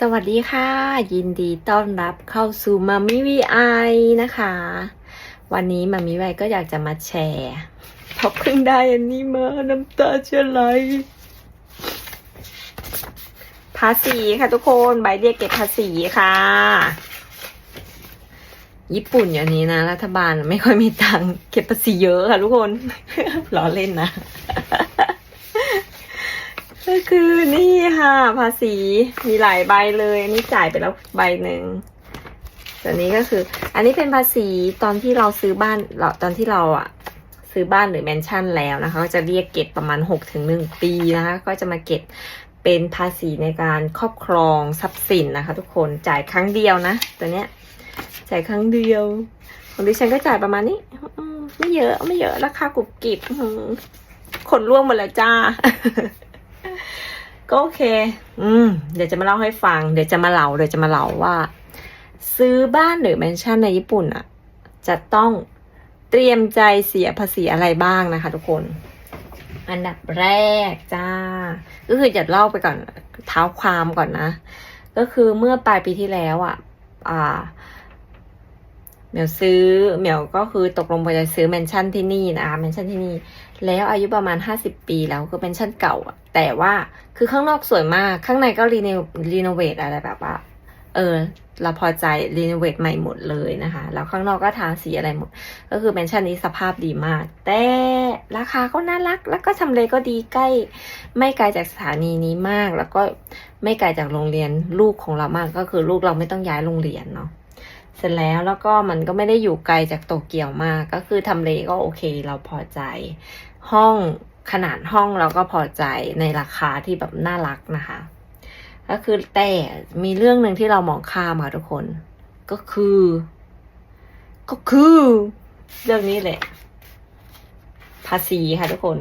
สวัสดีค่ะ ยินดีต้อนรับเข้าสู่มามิวีไอนะคะ วันนี้มามิวีก็อยากจะมาแชร์เพราะเพิ่งได้อันนี้มาน้ำตาจะไหลภาษีค่ะทุกคนใบเรียกเก็บภาษีค่ะ ญี่ปุ่นอย่างนี้นะ รัฐบาลไม่ค่อยมีตังค์เก็บภาษีเยอะค่ะทุกคนล้อเล่นนะ ก็คือนี่ค่ะ ภาษีมีหลายใบเลยอันนี้จ่ายไปแล้วใบหนึ่งตัวนี้ก็คือ อันนี้เป็นภาษีตอนที่เราซื้อบ้านเราตอนที่เราอะซื้อบ้านหรือแมนชั่นแล้วนะคะก็จะเรียกเก็บประมาณหกถึงหนึ่งปีนะคะก็จะมาเก็บเป็นภาษีในการครอบครองทรัพย์สินนะคะ ทุกคนจ่ายครั้งเดียวนะตัวเนี้ยจ่ายครั้งเดียวของดิฉันก็จ่ายประมาณนี้ไม่เยอะไม่เยอะราคากรุบกริบอื้อหือขนร่วงหมดแล้วจ้า ก็โอเค อืม เดี๋ยวจะมาเล่าให้ฟัง เดี๋ยวจะมาเล่า เดี๋ยวจะมาเล่าว่า ซื้อบ้านหรือแมนชั่นในญี่ปุ่นอะจะต้องเตรียมใจเสียภาษีอะไรบ้างนะคะ ทุกคน อันดับแรกจ้า ก็คือจะเล่าไปก่อนเท้าความก่อนนะ ก็คือเมื่อปลายปีที่แล้วอะอ่า เหมียวซื้อเหมียวก็คือตกลงไปจะซื้อแมนชั่นที่นี่นะคะแมนชั่นที่นี่ แล้วอายุประมาณ 50 ปีแล้วก็เป็นชั้นเก่าแต่ว่าคือข้างนอกสวยมากข้างในก็รีโนรีโนเวทอะไรแบบว่าเออเราพอใจรีโนเวทใหม่หมดเลยนะคะ แล้วข้างนอกก็ทาสีอะไรหมด ก็คือแมนชั่นนี้สภาพดีมาก แต่ราคาก็น่ารัก แล้วก็ทำเลก็ดีใกล้ ไม่ไกลจากสถานีนี้มาก แล้วก็ไม่ไกลจากโรงเรียนลูกของเรามากก็คือลูกเราไม่ต้องย้ายโรงเรียนเนาะ เสร็จแล้วแล้วก็มันก็ไม่ได้อยู่ไกลจากโตเกียวมาก ก็คือทำเลก็โอเคเราพอใจ ห้องขนาดห้องเราก็พอใจในราคาที่แบบน่ารักนะคะ ก็คือแต่มีเรื่องหนึ่งที่เรามองข้ามค่ะทุกคน ก็คือ ก็คือ เรื่องนี้แหละ ภาษีค่ะทุกคน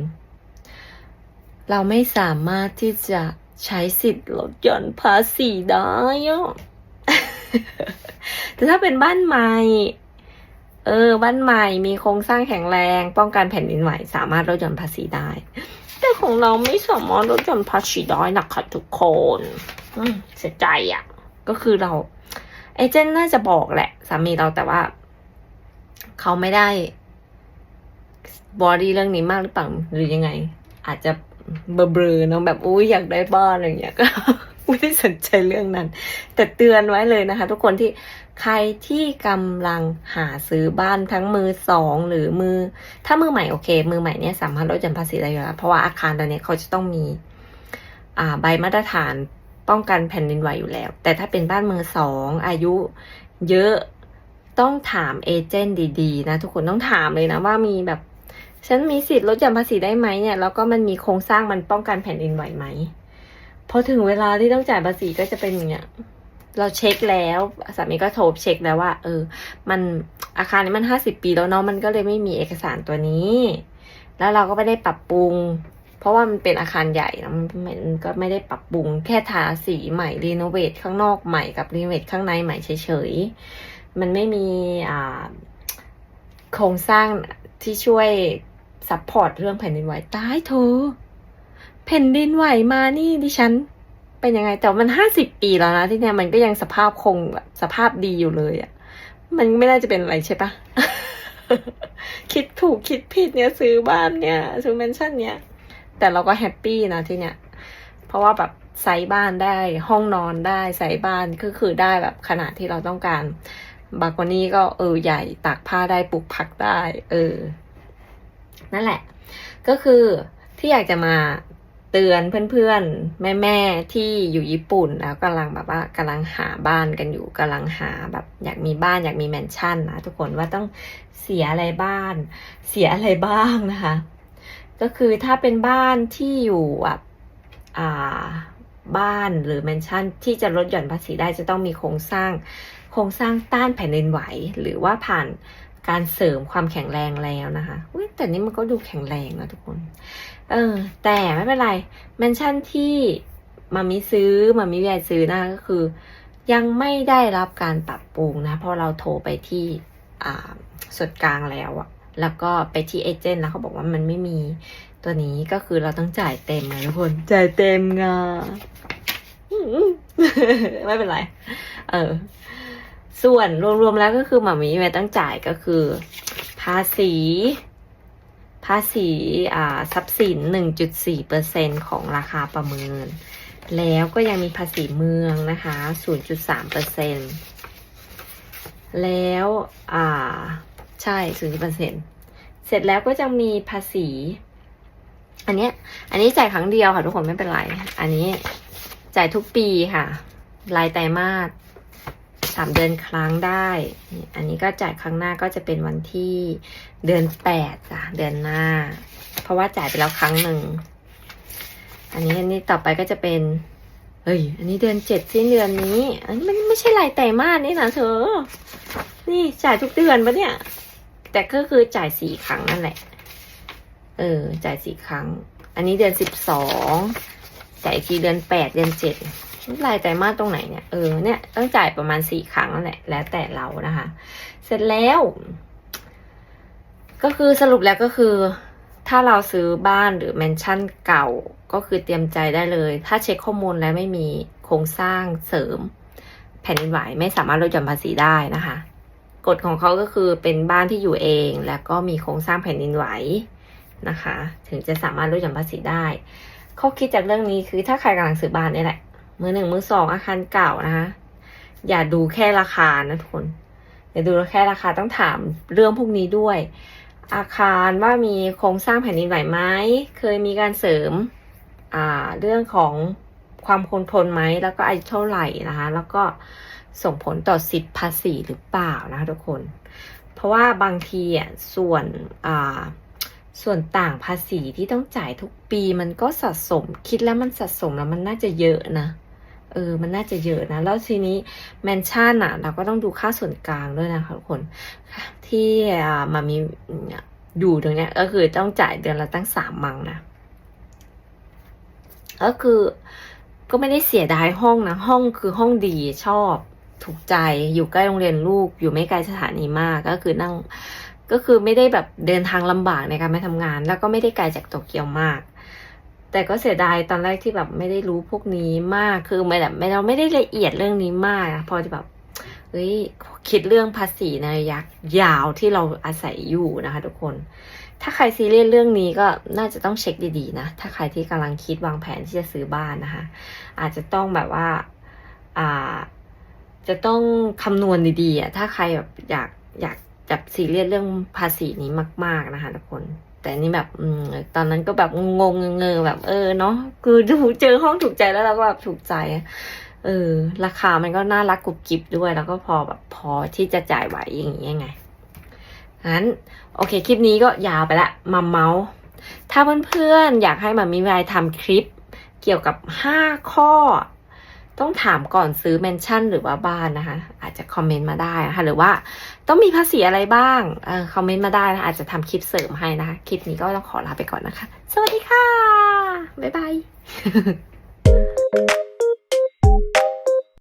เราไม่สามารถที่จะใช้สิทธิ์ลดหย่อนภาษีได้ แต่ถ้าเป็นบ้านใหม่ เออ บ้านใหม่มีโครงสร้างแข็งแรง ป้องกันแผ่นดินไหว สามารถลดหย่อนภาษีได้ แต่ของเราไม่สามารถลดหย่อนภาษีได้นะคะทุกคนเสียใจอะ่ะ ก็คือเราเอเจนต์น่าจะบอกแหละสามีเราแต่ว่า เขาไม่ได้บอดี้เรื่องนี้มากหรือเปล่าหรือยังไง อาจจะเบลอๆเนาะแบบอุ้ยอยากได้บ้านอะไรอย่างเงี้ยก็ ไม่ได้สนใจเรื่องนั้น แต่เตือนไว้เลยนะคะ ทุกคนที่ใครที่กำลังหาซื้อบ้านทั้งมือสองหรือมือ ถ้ามือใหม่โอเค มือใหม่เนี่ยสามารถลดหย่อนภาษีได้อยู่แล้วเพราะว่าอาคารตัวนี้เขาจะต้องมี อ่าใบมาตรฐานป้องกันแผ่นดินไหวอยู่แล้ว แต่ถ้าเป็นบ้านมือสองอายุ เยอะต้องถามเอเจนต์ดีๆ นะทุกคนต้องถามเลยนะว่ามีแบบฉันมีสิทธิ์ลดหย่อนภาษีได้ไหมเนี่ยแล้วก็มันมีโครงสร้างมันป้องกันแผ่นดินไหวไหม พอถึงเวลาที่ต้องจ่ายภาษีก็จะเป็นอย่างเงี้ยเราเช็คแล้วสามีก็โทรเช็คแล้วว่า เออ มันอาคารนี้มันห้าสิบปีแล้วเนาะมันก็เลยไม่มีเอกสารตัวนี้ แล้วเราก็ไม่ได้ปรับปรุง เพราะว่ามันเป็นอาคารใหญ่นะมันก็ไม่ได้ปรับปรุง แค่ทาสีใหม่รีโนเวทข้างนอกใหม่กับรีโนเวทข้างในใหม่เฉยๆมันไม่มีอ่าโครงสร้างที่ช่วยซัพพอร์ตเรื่องแผ่นดินไหวตายเธอ แผ่นดินไหวมานี่ดิฉัน เป็นยังไง แต่มันห้าสิบปีแล้วนะที่เนี่ยมันก็ยังสภาพคงแบบสภาพดีอยู่เลยอะ่ะ มันไม่น่าจะเป็นอะไรใช่ปะคิดถูกคิดผิดเนี่ยซื้อบ้านเนี่ยซื้อแมนชั่นเนี่ยแต่เราก็แฮปปี้นะที่เนี่ย เพราะว่าแบบไซส์บ้านได้ห้องนอนได้ไซส์บ้านก็คือได้แบบขนาดที่เราต้องการบากวนี้ก็เออใหญ่ตากผ้าได้ปลูกผักได้ เออ นั่นแหละ ก็คือที่อยากจะมา เตือนเพื่อนๆ แม่ๆ ที่อยู่ญี่ปุ่นแล้วกำลังแบบว่ากำลังหาบ้านกันอยู่กำลังหาแบบอยากมีบ้านอยากมีแมนชั่นนะทุกคนว่าต้องเสียอะไรบ้าน เสียอะไรบ้างนะคะ ก็คือถ้าเป็นบ้านที่อยู่แบบอ่าบ้านหรือแมนชั่นที่จะลดหย่อนภาษีได้จะต้องมีโครงสร้าง โครงสร้างต้านแผ่นดินไหว หรือว่าผ่าน การเสริมความแข็งแรงแล้วนะคะอุ๊ยแต่นี่มันก็ดูแข็งแรงนะทุกคน เออ แต่ไม่เป็นไรแมนชั่นที่มามิซื้อมามิยายซื้อนะก็คือ ยังไม่ได้รับการปรับปรุงนะ เพราะเราโทรไปที่อ่าส่วนกลางแล้วอะแล้วก็ไปที่เอเจนต์แล้วเขาบอกว่ามันไม่มีตัวนี้ก็คือเราต้องจ่ายเต็มนะทุกคนจ่ายเต็มงาไม่เป็นไร เออ ส่วนรวมๆแล้วก็คือหมามีแม่ต้องจ่ายก็คือ ภาษี ภาษีอ่าทรัพย์สิน 1.4%ของราคาประเมิน แล้วก็ยังมีภาษีเมืองนะคะ 0.3%แล้วอ่าใช่0%เสร็จแล้วก็จะมีภาษี อันเนี้ย อันนี้จ่ายครั้งเดียวค่ะทุกคนไม่เป็นไร อันนี้จ่ายทุกปีค่ะ รายไตรมาส สามเดือนครั้งได้ อันนี้ก็จ่ายครั้งหน้าก็จะเป็นวันที่เดือนแปดจ้ะเดือนหน้า เพราะว่าจ่ายไปแล้วครั้งหนึ่ง อันนี้อันนี้ต่อไปก็จะเป็น เฮ้ย อันนี้เดือนเจ็ดสิ้นเดือนนี้ อันนี้มันไม่ใช่รายไตรมาสนี่นะเธอ นี่จ่ายทุกเดือนปะเนี่ย แต่ก็คือจ่ายสี่ครั้งนั่นแหละ เออ จ่ายสี่ครั้ง อันนี้เดือนสิบสองจ่ายอีกทีเดือนแปดเดือนเจ็ด รายไตรมาสตรงไหนเนี่ย เออ เนี่ยต้องจ่ายประมาณสี่ครั้งนั่นแหละ แล้วแต่เรานะคะ เสร็จแล้ว ก็คือสรุปแล้วก็คือ ถ้าเราซื้อบ้านหรือแมนชั่นเก่าก็คือเตรียมใจได้เลย ถ้าเช็คข้อมูลแล้วไม่มีโครงสร้างเสริม แผ่นดินไหวไม่สามารถลดหย่อนภาษีได้นะคะ กฎของเขาก็คือเป็นบ้านที่อยู่เอง แล้วก็มีโครงสร้างแผ่นดินไหวนะคะ ถึงจะสามารถลดหย่อนภาษีได้ ข้อคิดจากเรื่องนี้คือถ้าใครกำลังซื้อบ้านนี่แหละ มือหนึ่งมือสองอาคารเก่านะคะอย่าดูแค่ราคานะทุกคนอย่าดูแค่ราคาต้องถามเรื่องพวกนี้ด้วย อาคารว่ามีโครงสร้างแผ่นดินไหวไหมเคยมีการเสริมอ่าเรื่องของความคงทนไหมแล้วก็อายุเท่าไหร่นะคะ แล้วก็ส่งผลต่อสิทธิภาษีหรือเปล่านะคะทุกคน เพราะว่าบางทีอะส่วนอ่าส่วนต่างภาษีที่ต้องจ่ายทุกปีมันก็สะสมคิดแล้วมันสะสมแล้วมันน่าจะเยอะนะ เออมันน่าจะเยอะนะ แล้วทีนี้แมนชั่นอะ เราก็ต้องดูค่าส่วนกลางด้วยนะคะทุกคนที่อ่ามามีอยู่ตรงเนี้ยก็คือต้องจ่ายเดือนละตั้งสามมังนะก็คือก็ไม่ได้เสียดายห้องนะ ห้องคือห้องดีชอบถูกใจอยู่ใกล้โรงเรียนลูก อยู่ไม่ไกลสถานีมากก็คือนั่งก็คือไม่ได้แบบเดินทางลำบากในการไปทำงาน แล้วก็ไม่ได้ไกลจากโตเกียวมาก แต่ก็เสียดายตอนแรกที่แบบไม่ได้รู้พวกนี้มากคือไม่แบบไม่เราไม่ได้ละเอียดเรื่องนี้มากอะพอจะแบบเฮ้ยคิดเรื่องภาษีในระยะยาวที่เราอาศัยอยู่นะคะ ทุกคน ถ้าใครซีเรียสเรื่องนี้ก็น่าจะต้องเช็คดีๆนะ ถ้าใครที่กำลังคิดวางแผนที่จะซื้อบ้านนะคะ อาจจะต้องแบบว่าอ่าจะต้องคำนวณดีๆอะถ้าใครแบบอยากอยากจับซีเรียสเรื่องภาษีนี้มาก ๆนะคะทุกคน แต่นี่แบบอตอนนั้นก็แบบงงเงอๆแบบ เออเนาะคือเจอห้องถูกใจแล้วเราก็แบบถูกใจเออ ราคามันก็น่ารักกรุบกริบด้วย แล้วก็พอแบบพอที่จะจ่ายไหวอย่างเงี้ยไงงั้นโอเค คลิปนี้ก็ยาวไปละมาเมาส์ถ้าเพื่อนๆอยากให้มามีวายทำคลิปเกี่ยวกับ 5 ข้อ ต้องถามก่อนซื้อแมนชั่นหรือว่าบ้านนะคะ อาจจะคอมเมนต์มาได้นะคะหรือว่าต้องมีภาษีอะไรบ้างเออคอมเมนต์มาได้นะอาจจะทำคลิปเสริมให้นะคะ คลิปนี้ก็ต้องขอลาไปก่อนนะคะ สวัสดีค่ะ บ๊ายบาย